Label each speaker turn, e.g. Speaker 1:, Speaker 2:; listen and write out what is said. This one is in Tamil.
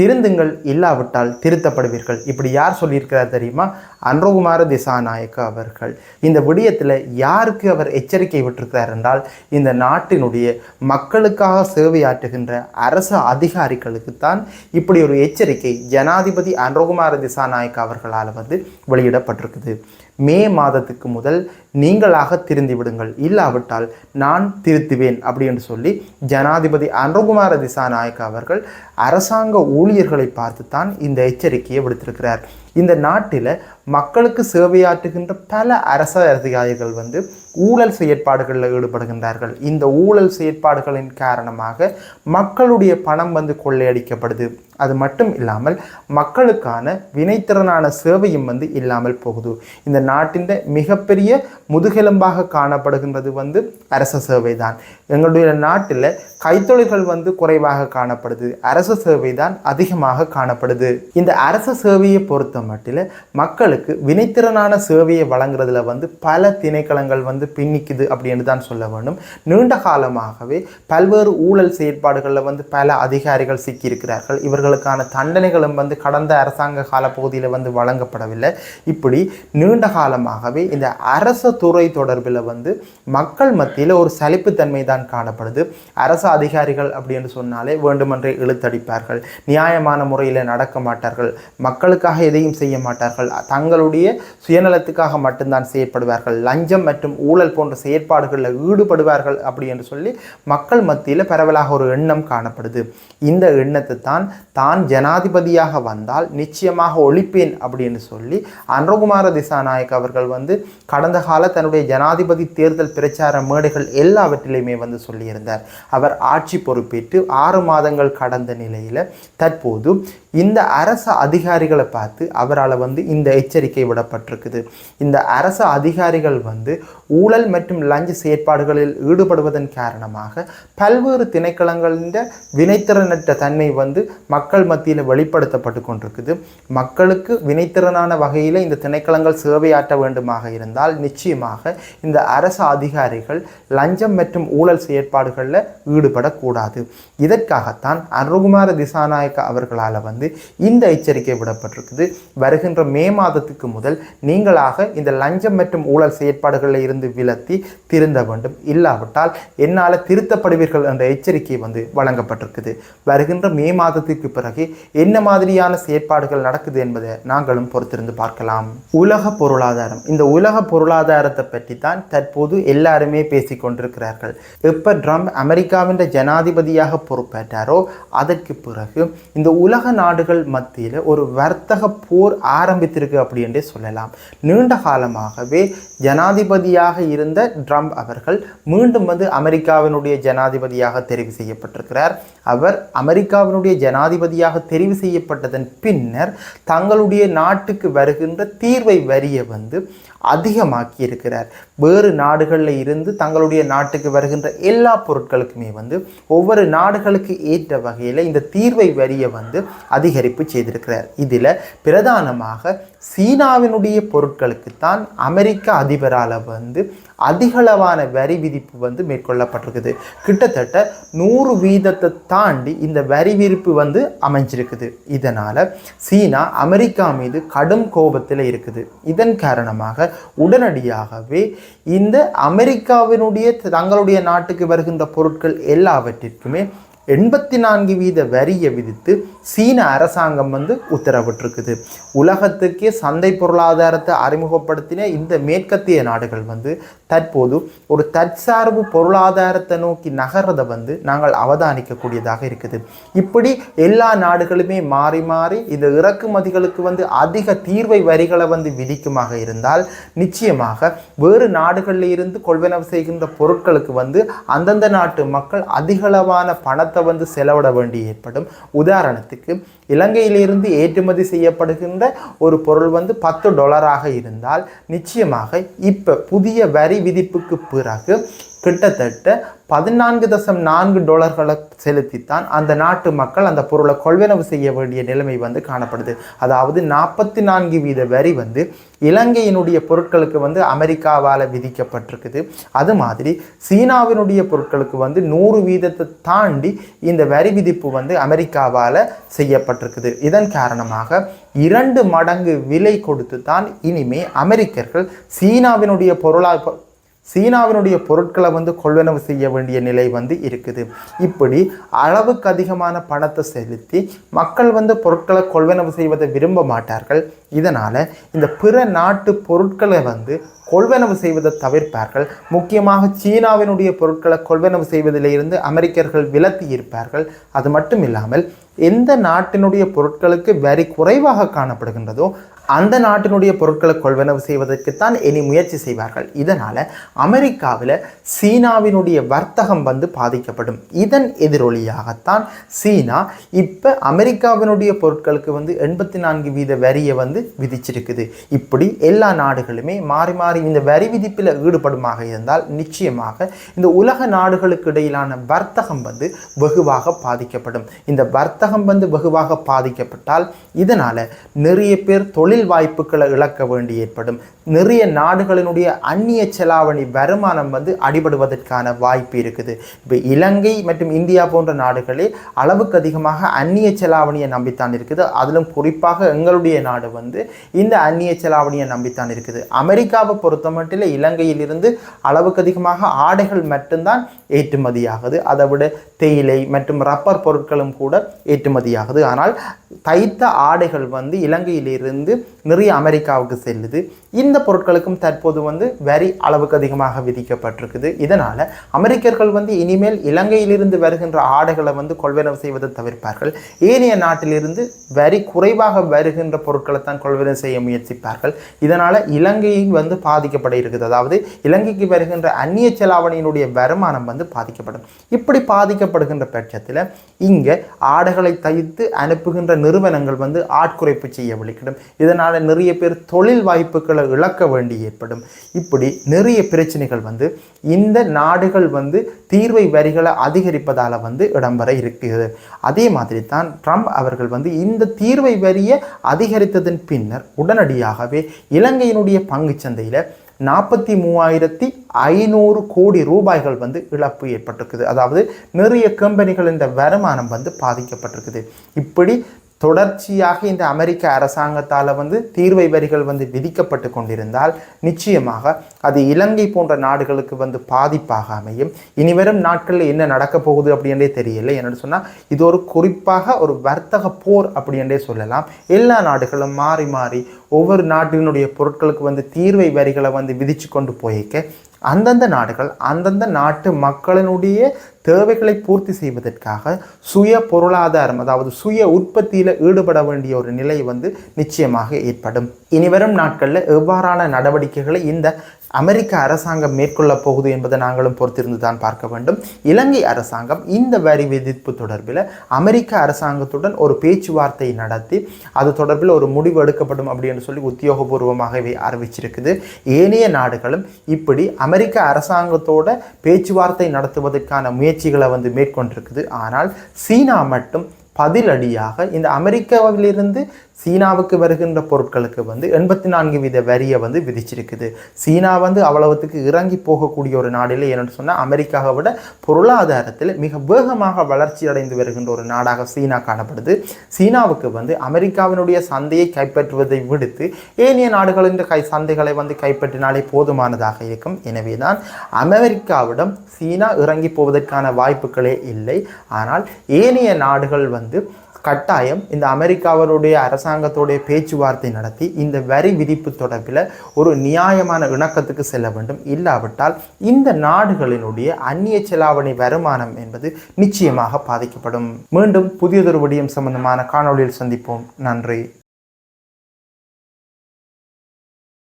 Speaker 1: திருந்துங்கள் இல்லாவிட்டால் திருத்தப்படுவீர்கள் இப்படி யார் சொல்லியிருக்கிறார் தெரியுமா அன்றகுமார திசாநாயக்க அவர்கள் இந்த விடயத்தில் யாருக்கு அவர் எச்சரிக்கை விட்டிருக்கிறார் என்றால் இந்த நாட்டினுடைய மக்களுக்காக சேவையாற்றுகின்ற அரசு அதிகாரிகளுக்கு தான் இப்படி ஒரு எச்சரிக்கை ஜனாதிபதி அன்றகுமார திசாநாயக்க அவர்களால் வந்து வெளியிடப்பட்டிருக்குது மே மாதத்துக்கு முதல் நீங்களாக திருந்தி விடுங்கள் இல்லாவிட்டால் நான் திருத்துவேன் அப்படின்னு சொல்லி ஜனாதிபதி அன்றகுமார திசாநாயக்க அவர்கள் அரசாங்க ஊழியர் ஊழியர்களை தான் இந்த எச்சரிக்கையை விடுத்திருக்கிறார் இந்த நாட்டில் மக்களுக்கு சேவையாற்றுகின்ற பல அரச அதிகாரிகள் வந்து ஊழல் செயற்பாடுகளில் ஈடுபடுகின்றார்கள் இந்த ஊழல் செயற்பாடுகளின் காரணமாக மக்களுடைய பணம் வந்து கொள்ளையடிக்கப்படுது அது மட்டும் இல்லாமல் மக்களுக்கான வினைத்திறனான சேவையும் வந்து இல்லாமல் போகுது இந்த நாட்டின் மிகப்பெரிய முதுகெலும்பாக காணப்படுகின்றது வந்து அரச சேவை தான் எங்களுடைய நாட்டில் கைத்தொழில்கள் வந்து குறைவாக காணப்படுது அரச சேவை தான் அதிகமாக காணப்படுது இந்த அரச சேவையை பொறுத்த பொறுத்த மட்டில் மக்களுக்கு வினைத்திறனான சேவையை வழங்குறதுல வந்து பல திணைக்களங்கள் வந்து பின்னிக்குது அப்படின்னு தான் சொல்ல வேண்டும் நீண்ட காலமாகவே பல்வேறு ஊழல் செயற்பாடுகளில் வந்து பல அதிகாரிகள் சிக்கியிருக்கிறார்கள் இவர்களுக்கான தண்டனைகளும் வந்து கடந்த அரசாங்க கால பகுதியில் வந்து வழங்கப்படவில்லை இப்படி நீண்ட காலமாகவே இந்த அரச துறை தொடர்பில் வந்து மக்கள் மத்தியில் ஒரு சலிப்புத்தன்மை தான் காணப்படுது அரசு அதிகாரிகள் அப்படின்னு சொன்னாலே வேண்டுமென்றே இழுத்தடிப்பார்கள் நியாயமான முறையில் நடக்க மாட்டார்கள் மக்களுக்காக எதையும் எதையும் செய்ய மாட்டார்கள் தங்களுடைய சுயநலத்துக்காக மட்டும்தான் செயற்படுவார்கள் லஞ்சம் மற்றும் ஊழல் போன்ற செயற்பாடுகளில் ஈடுபடுவார்கள் அப்படி என்று சொல்லி மக்கள் மத்தியில் பரவலாக ஒரு எண்ணம் காணப்படுது இந்த எண்ணத்தை தான் தான் ஜனாதிபதியாக வந்தால் நிச்சயமாக ஒழிப்பேன் அப்படின்னு சொல்லி அன்றகுமார திசாநாயக் அவர்கள் வந்து கடந்த கால தன்னுடைய ஜனாதிபதி தேர்தல் பிரச்சார மேடைகள் எல்லாவற்றிலையுமே வந்து சொல்லியிருந்தார் அவர் ஆட்சி பொறுப்பேற்று ஆறு மாதங்கள் கடந்த நிலையில் தற்போது இந்த அரச அதிகாரிகளை பார்த்து அவரால் வந்து இந்த எச்சரிக்கை விடப்பட்டிருக்குது இந்த அரசு அதிகாரிகள் வந்து ஊழல் மற்றும் லஞ்ச செயற்பாடுகளில் ஈடுபடுவதன் காரணமாக பல்வேறு திணைக்களங்களில் வினைத்திறனற்ற தன்மை வந்து மக்கள் மத்தியில் வெளிப்படுத்தப்பட்டு கொண்டிருக்குது மக்களுக்கு வினைத்திறனான வகையில் இந்த திணைக்களங்கள் சேவையாற்ற வேண்டுமாக இருந்தால் நிச்சயமாக இந்த அரசு அதிகாரிகள் லஞ்சம் மற்றும் ஊழல் செயற்பாடுகளில் ஈடுபடக்கூடாது இதற்காகத்தான் அருகுமார திசாநாயக்க அவர்களால் வந்து இந்த எச்சரிக்கை விடப்பட்டிருக்குது வருகின்ற மே மாதத்துக்கு முதல் நீங்களாக இந்த லஞ்சம் மற்றும் ஊழல் செயற்பாடுகளில் இருந்து விலத்தி திருந்த வேண்டும் இல்லாவிட்டால் என்னால் திருத்தப்படுவீர்கள் என்ற எச்சரிக்கை வந்து வழங்கப்பட்டிருக்குது வருகின்ற மே மாதத்துக்கு பிறகு என்ன மாதிரியான செயற்பாடுகள் நடக்குது என்பதை நாங்களும் பொறுத்திருந்து பார்க்கலாம் உலக பொருளாதாரம் இந்த உலக பொருளாதாரத்தை பற்றி தான் தற்போது எல்லாருமே கொண்டிருக்கிறார்கள் எப்போ ட்ரம்ப் அமெரிக்காவின் ஜனாதிபதியாக பொறுப்பேற்றாரோ அதற்கு பிறகு இந்த உலக நாடுகள் மத்தியில் ஒரு வர்த்தக போ போர் ஆரம்பித்திருக்கு அப்படின்றே சொல்லலாம் நீண்ட காலமாகவே ஜனாதிபதியாக இருந்த ட்ரம்ப் அவர்கள் மீண்டும் வந்து அமெரிக்காவினுடைய ஜனாதிபதியாக தெரிவு செய்யப்பட்டிருக்கிறார் அவர் அமெரிக்காவினுடைய ஜனாதிபதியாக தெரிவு செய்யப்பட்டதன் பின்னர் தங்களுடைய நாட்டுக்கு வருகின்ற தீர்வை வரியை வந்து அதிகமாக்கி இருக்கிறார் வேறு நாடுகளில் இருந்து தங்களுடைய நாட்டுக்கு வருகின்ற எல்லா பொருட்களுக்குமே வந்து ஒவ்வொரு நாடுகளுக்கு ஏற்ற வகையில் இந்த தீர்வை வரியை வந்து அதிகரிப்பு செய்திருக்கிறார் இதில் பிரதம பிரதானமாக சீனாவினுடைய பொருட்களுக்குத்தான் அமெரிக்க அதிபரால் வந்து அதிகளவான வரி விதிப்பு வந்து மேற்கொள்ளப்பட்டிருக்குது கிட்டத்தட்ட நூறு வீதத்தை தாண்டி இந்த வரி விதிப்பு வந்து அமைஞ்சிருக்குது இதனால் சீனா அமெரிக்கா மீது கடும் கோபத்தில் இருக்குது இதன் காரணமாக உடனடியாகவே இந்த அமெரிக்காவினுடைய தங்களுடைய நாட்டுக்கு வருகின்ற பொருட்கள் எல்லாவற்றிற்குமே எண்பத்தி நான்கு வீத வரியை விதித்து சீன அரசாங்கம் வந்து உத்தரவிட்டிருக்குது உலகத்துக்கே சந்தை பொருளாதாரத்தை அறிமுகப்படுத்தின இந்த மேற்கத்திய நாடுகள் வந்து தற்போது ஒரு தற்சார்பு பொருளாதாரத்தை நோக்கி நகர்றதை வந்து நாங்கள் அவதானிக்கக்கூடியதாக இருக்குது இப்படி எல்லா நாடுகளுமே மாறி மாறி இந்த இறக்குமதிகளுக்கு வந்து அதிக தீர்வை வரிகளை வந்து விதிக்குமாக இருந்தால் நிச்சயமாக வேறு நாடுகளில் இருந்து கொள்வனவு செய்கின்ற பொருட்களுக்கு வந்து அந்தந்த நாட்டு மக்கள் அதிகளவான பணத்தை பணத்தை வந்து செலவிட வேண்டி ஏற்படும் உதாரணத்துக்கு இலங்கையிலிருந்து ஏற்றுமதி செய்யப்படுகின்ற ஒரு பொருள் வந்து பத்து டொலராக இருந்தால் நிச்சயமாக இப்போ புதிய வரி விதிப்புக்கு பிறகு கிட்டத்தட்ட பதினான்கு தசம் நான்கு டாலர்களை செலுத்தித்தான் அந்த நாட்டு மக்கள் அந்த பொருளை கொள்வனவு செய்ய வேண்டிய நிலைமை வந்து காணப்படுது அதாவது நாற்பத்தி நான்கு வீத வரி வந்து இலங்கையினுடைய பொருட்களுக்கு வந்து அமெரிக்காவால் விதிக்கப்பட்டிருக்குது அது மாதிரி சீனாவினுடைய பொருட்களுக்கு வந்து நூறு வீதத்தை தாண்டி இந்த வரி விதிப்பு வந்து அமெரிக்காவால் செய்யப்பட்டிருக்குது இதன் காரணமாக இரண்டு மடங்கு விலை கொடுத்து தான் இனிமே அமெரிக்கர்கள் சீனாவினுடைய பொருளா சீனாவினுடைய பொருட்களை வந்து கொள்வனவு செய்ய வேண்டிய நிலை வந்து இருக்குது இப்படி அளவுக்கு அதிகமான பணத்தை செலுத்தி மக்கள் வந்து பொருட்களை கொள்வனவு செய்வதை விரும்ப மாட்டார்கள் இதனால் இந்த பிற நாட்டு பொருட்களை வந்து கொள்வனவு செய்வதை தவிர்ப்பார்கள் முக்கியமாக சீனாவினுடைய பொருட்களை கொள்வனவு செய்வதிலிருந்து அமெரிக்கர்கள் விலத்தி இருப்பார்கள் அது மட்டும் இல்லாமல் எந்த நாட்டினுடைய பொருட்களுக்கு வரி குறைவாக காணப்படுகின்றதோ அந்த நாட்டினுடைய பொருட்களை கொள்வனவு செய்வதற்குத்தான் இனி முயற்சி செய்வார்கள் இதனால் அமெரிக்காவில் சீனாவினுடைய வர்த்தகம் வந்து பாதிக்கப்படும் இதன் எதிரொலியாகத்தான் சீனா இப்போ அமெரிக்காவினுடைய பொருட்களுக்கு வந்து எண்பத்தி நான்கு வீத வரியை வந்து வந்து விதிச்சிருக்குது இப்படி எல்லா நாடுகளுமே மாறி மாறி இந்த வரி விதிப்பில் ஈடுபடுமாக இருந்தால் நிச்சயமாக இந்த உலக நாடுகளுக்கு இடையிலான வர்த்தகம் வந்து வெகுவாக பாதிக்கப்படும் இந்த வர்த்தகம் வந்து வெகுவாக பாதிக்கப்பட்டால் இதனால் நிறைய பேர் தொழில் வாய்ப்புகளை இழக்க வேண்டி ஏற்படும் நிறைய நாடுகளினுடைய அந்நிய செலாவணி வருமானம் வந்து அடிபடுவதற்கான வாய்ப்பு இருக்குது இப்போ இலங்கை மற்றும் இந்தியா போன்ற நாடுகளே அளவுக்கு அதிகமாக அந்நிய செலாவணியை நம்பித்தான் இருக்குது அதிலும் குறிப்பாக எங்களுடைய நாடு வந்து வந்து இந்த அந்நிய செலாவணியை நம்பித்தான் இருக்குது அமெரிக்காவை பொறுத்த மட்டும் இலங்கையிலிருந்து அளவுக்கு அதிகமாக ஆடைகள் மட்டும்தான் ஏற்றுமதியாகுது அதை விட தேயிலை மற்றும் ரப்பர் பொருட்களும் கூட ஏற்றுமதியாகுது ஆனால் தைத்த ஆடைகள் வந்து இலங்கையிலிருந்து நிறைய அமெரிக்காவுக்கு செல்லுது இந்த பொருட்களுக்கும் தற்போது வந்து வரி அளவுக்கு அதிகமாக விதிக்கப்பட்டிருக்குது இதனால் அமெரிக்கர்கள் வந்து இனிமேல் இலங்கையிலிருந்து வருகின்ற ஆடைகளை வந்து கொள்வனவு செய்வதை தவிர்ப்பார்கள் ஏனைய நாட்டிலிருந்து வரி குறைவாக வருகின்ற பொருட்களை தான் கொள்வதும் செய்ய முயற்சிப்பார்கள் இதனால் இலங்கையும் வந்து பாதிக்கப்பட இருக்குது அதாவது இலங்கைக்கு வருகின்ற அந்நிய செலாவணியினுடைய வருமானம் வந்து பாதிக்கப்படும் இப்படி பாதிக்கப்படுகின்ற பட்சத்தில் இங்கே ஆடுகளை தைத்து அனுப்புகின்ற நிறுவனங்கள் வந்து ஆட்குறைப்பு செய்ய விழிக்கிடும் இதனால் நிறைய பேர் தொழில் வாய்ப்புகளை இழக்க வேண்டி ஏற்படும் இப்படி நிறைய பிரச்சனைகள் வந்து இந்த நாடுகள் வந்து தீர்வை வரிகளை அதிகரிப்பதால் வந்து இடம்பெற இருக்குது அதே மாதிரி தான் ட்ரம்ப் அவர்கள் வந்து இந்த தீர்வை வரியை அதிகரித்ததன் பின்னர் உடனடியாகவே இலங்கையினுடைய பங்கு சந்தையில் நாற்பத்தி மூவாயிரத்தி ஐநூறு கோடி ரூபாய்கள் வந்து இழப்பு ஏற்பட்டிருக்குது அதாவது நிறைய கம்பெனிகள் இந்த வருமானம் வந்து பாதிக்கப்பட்டிருக்குது இப்படி தொடர்ச்சியாக இந்த அமெரிக்க அரசாங்கத்தால் வந்து தீர்வை வரிகள் வந்து விதிக்கப்பட்டு கொண்டிருந்தால் நிச்சயமாக அது இலங்கை போன்ற நாடுகளுக்கு வந்து பாதிப்பாக அமையும் இனிவரும் நாட்களில் என்ன நடக்க போகுது அப்படின்றே தெரியல என்னென்னு சொன்னால் இது ஒரு குறிப்பாக ஒரு வர்த்தக போர் அப்படின்றே சொல்லலாம் எல்லா நாடுகளும் மாறி மாறி ஒவ்வொரு நாட்டினுடைய பொருட்களுக்கு வந்து தீர்வை வரிகளை வந்து விதிச்சு கொண்டு போயிக்க அந்தந்த நாடுகள் அந்தந்த நாட்டு மக்களினுடைய தேவைகளை பூர்த்தி செய்வதற்காக சுய பொருளாதாரம் அதாவது சுய உற்பத்தியில் ஈடுபட வேண்டிய ஒரு நிலை வந்து நிச்சயமாக ஏற்படும் இனிவரும் நாட்களில் எவ்வாறான நடவடிக்கைகளை இந்த அமெரிக்க அரசாங்கம் மேற்கொள்ள போகுது என்பதை நாங்களும் பொறுத்திருந்து தான் பார்க்க வேண்டும் இலங்கை அரசாங்கம் இந்த வரி விதிப்பு தொடர்பில் அமெரிக்க அரசாங்கத்துடன் ஒரு பேச்சுவார்த்தை நடத்தி அது தொடர்பில் ஒரு முடிவு எடுக்கப்படும் அப்படின்னு சொல்லி உத்தியோகபூர்வமாகவே அறிவிச்சிருக்குது ஏனைய நாடுகளும் இப்படி அமெரிக்க அரசாங்கத்தோட பேச்சுவார்த்தை நடத்துவதற்கான முயற்சிகளை வந்து மேற்கொண்டிருக்குது ஆனால் சீனா மட்டும் பதிலடியாக இந்த அமெரிக்காவிலிருந்து சீனாவுக்கு வருகின்ற பொருட்களுக்கு வந்து எண்பத்தி நான்கு வித வரியை வந்து விதிச்சிருக்குது சீனா வந்து அவ்வளவுத்துக்கு இறங்கி போகக்கூடிய ஒரு நாடு இல்லை ஏன்னு சொன்னால் அமெரிக்காவை விட பொருளாதாரத்தில் மிக வேகமாக வளர்ச்சி அடைந்து வருகின்ற ஒரு நாடாக சீனா காணப்படுது சீனாவுக்கு வந்து அமெரிக்காவினுடைய சந்தையை கைப்பற்றுவதை விடுத்து ஏனைய நாடுகளின் கை சந்தைகளை வந்து கைப்பற்றினாலே போதுமானதாக இருக்கும் எனவே தான் அமெரிக்காவிடம் சீனா இறங்கி போவதற்கான வாய்ப்புகளே இல்லை ஆனால் ஏனைய நாடுகள் வந்து கட்டாயம் இந்த அமெரிக்காவினுடைய அரசாங்கத்தோடைய பேச்சுவார்த்தை நடத்தி இந்த வரி விதிப்பு தொடர்பில் ஒரு நியாயமான இணக்கத்துக்கு செல்ல வேண்டும் இல்லாவிட்டால் இந்த நாடுகளினுடைய அந்நிய செலாவணி வருமானம் என்பது நிச்சயமாக பாதிக்கப்படும் மீண்டும் புதியதொரு விடயம் சம்பந்தமான காணொலியில் சந்திப்போம் நன்றி